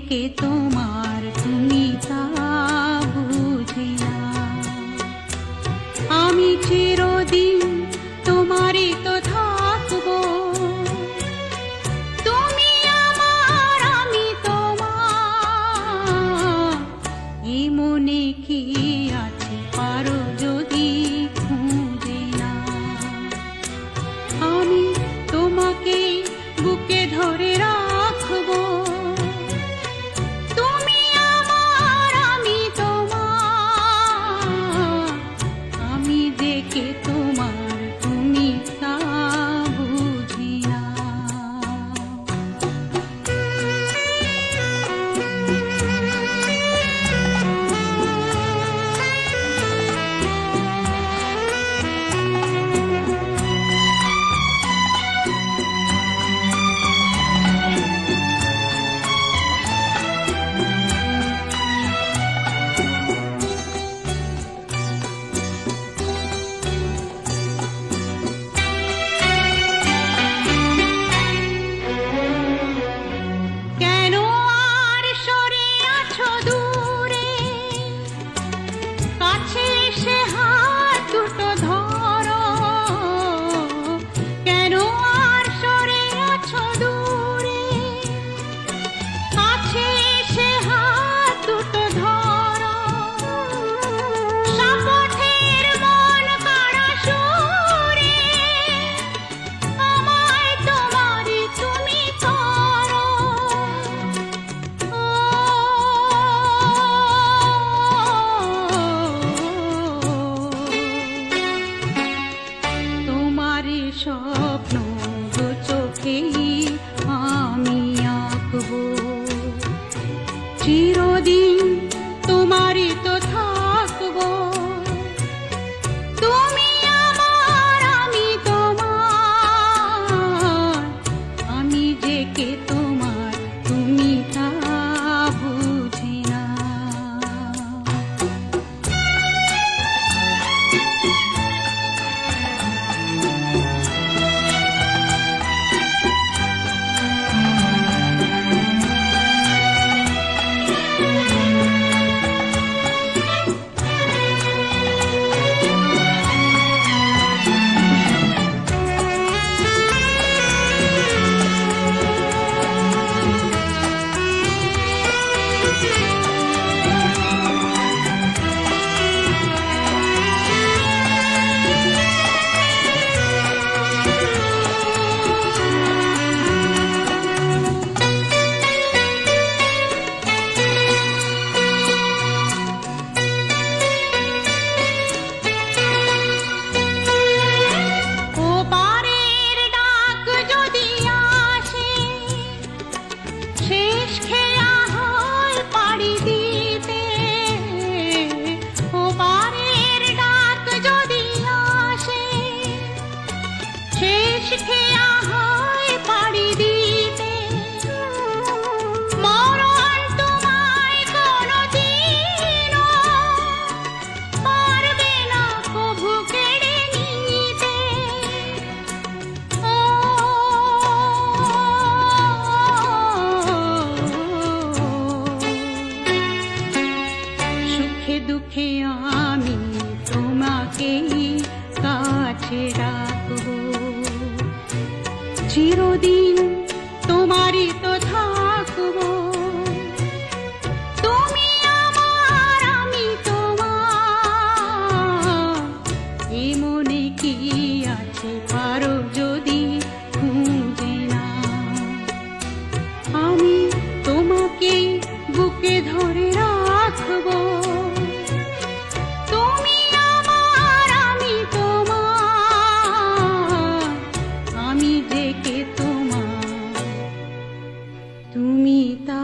থেকে তোমার তুমি তা আমি চিরদিন তোমারই তো তুমি আমার, আমি তোমার। এই মনে কি আছে পারো যদি খুঁজে আমি তোমাকে বুকে ধরে দিন তোমারই তো থাকব। আমি তোমাকে কাছে রাখব। চিরদিন তোমারই তো ধার তুমি তা